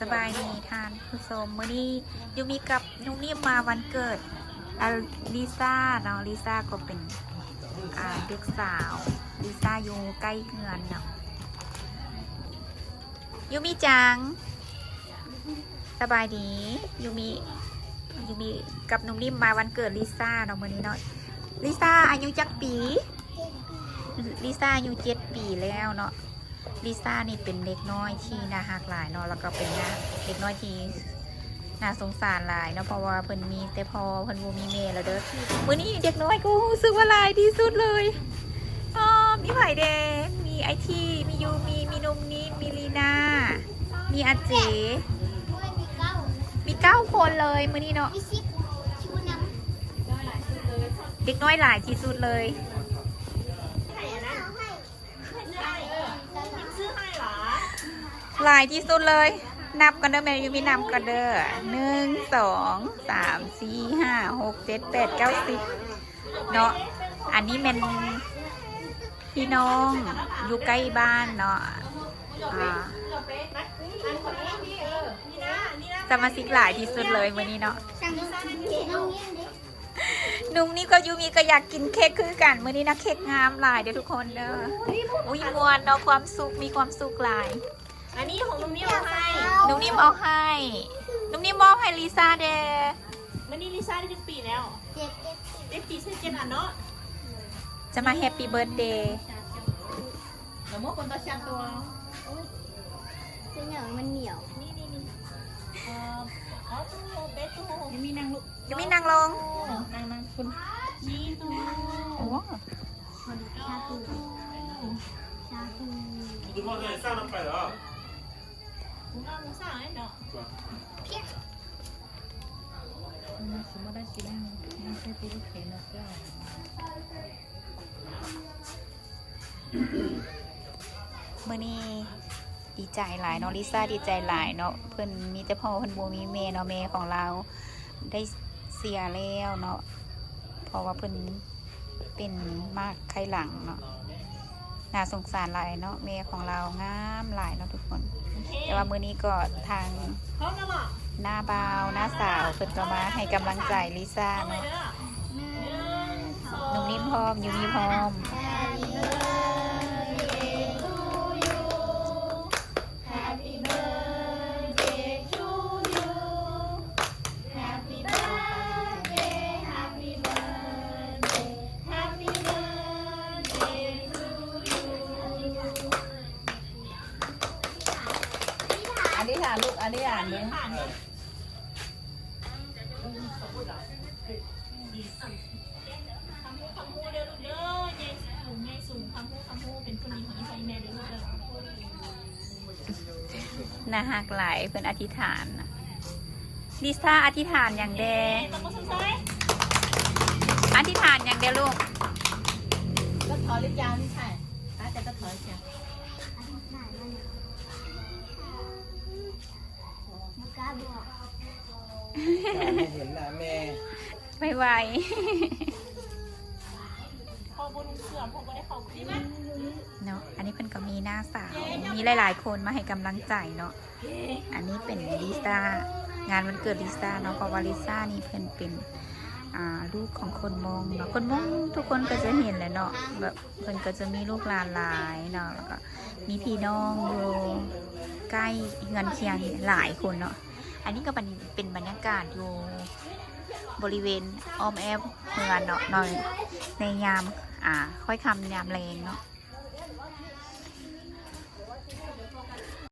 สบายดีทานผู้ชมมื้อนี้ยูมีกับนุ้งนิ่มมาวันเกิดอลิซ่าเนาะลิซ่าก็เป็นอ่าเด็กสาวลิซ่าอยู่ใกล้เฮือนเนาะยูมีจัง สบายดียูมียูมีกับนุ้งนิ่มมาวันเกิดลิซ่าเนาะมื้อนี้เนาะลิซ่าอายุจักปีลิซ่าอายุเจ็ดปีแล้วเนาะ ลิซ่านี่เป็นเด็กน้อยที่น่าฮักหลายเนาะแล้วก็เป็นน่าเด็กน้อยที่น่าสงสารหลายเนาะเพราะว่าเพิ่นมีแต่พอเพิ่นบ่มีแม่แล้วเด้อมื้อนี้เด็กน้อยก็รู้สึกว่าหลายที่สุดเลยอ๋อมีไผ่แดงมีไอทีมียูมีมีนมนี้มีลีนามีอาเจด้วยมีเก้ามีเก้าคนเลยมื้อนี้เนาะมีสิบชูน้เด็กน้อยหลายที่สุดเลยำให้เอาให้ ซื้อให้เหรอ ห ลายที่สุดเลย นับกันเด้อแม่ยูมีนับกันเด้อหนึ่งสองสามสี่ห้าหกเจ็ดแปดเก้าสิบเนาะอันนี้เป็นพี่น้อง อยู่ใกล้บ้านเนาะอ่าสมาชิกหลายที่สุดเลยวันนี้เนาะสั่งน้องเลี้ยงดินุ่งนี่ก็ยูมีก็อยากกินเค้กคือกันมื้อนี้นะเค้กงามหลายเด้อทุกคนเด้ออุ้ยมวนเนาะความสุขมีความสุขหลาย อันนี้ของลุงนี่เอาให้นุ่งนิ่มเอาให้นุ่งนิ่มมอบให้ลิซ่าเด้อวันนี้ลิซ่าได้กี่ปีแล้วเจ็ดเจ็ดได้ปีเส้นเจ็ดอันเนาะจะมาแฮปปี้เบิร์ดเดย์เดี๋ยวมื่อคนตัวชันตัวโอ้ยเป็นอย่างมันเหนียว นี่นี่นี่เอ่อเอาตู้เบสตู้ยังมีนางลูกยูมีนางลงนางนางคุณนี่ตู้โอ้ชาตูชาตู กูนอนมาสายเนาะเพี้ยมันนี้เมื่อนี้ดีใจหลายเนาะลิซ่าดีใจหลายเนาะเพื่อนมีแต่พ่อเพื่อนบูมีเมเนาะเมของเราได้เสียแล้วเนาะเพราะว่าเพื่อนเป็นมากไข้หลังเนาะ น่าสงสารหลายเนาะแม่ของเรางามหลายเนาะทุกคน แต่ว่ามื้อนี้ก็ทางเขาเนาะหรอหน้าบ่าวหน้าสาวเพิ่นก็มาให้กำลังใจลิซ่าเอาไปเนาะเด้อหนึ่งสองนุ่มนิ่มพร้อมยูมีพร้อมำพูดคำพูดเป็นนดีของอีไซแม่เด้อลูกเด้อน่าหักไหลเพิ่นอธิษฐานลิซ่าอธิษฐานอย่างแดอธิษฐานอย่างเดลูกก็ถอยหรือยาวนี่ใช่อาจจะก็ถอยใช่มุกาบอก ไม่เห็นหน้าแม่ไม่ไหวพอบุญเสื่อมพอบ่ได้เข้าคุยมั้ยเนาะอันนี้เพิ่นก็มีหน้าสาว มีหลาย ๆ คนมาให้กำลังใจเนาะ อันนี้เป็นลิซ่างานวันเกิดลิซ่าเนาะเพราะว่าลิซ่านี่เพิ่นเป็นอ่าลูกของคนมงเนาะคนมงทุกคนก็จะเห็นแหละเนาะแบบเพิ่นก็จะมีลูกหลานหลายเนาะแล้วก็มีพี่น้องอยู่ใกล้เงินเคียงหลายคนเนาะ อันนี้ก็เป็นเป็นบรรยากาศอยู่บริเวณอ้อมแอบเมืองเนาะหน่อยในยาม อ่า ค่อยคำยามแรงเนาะ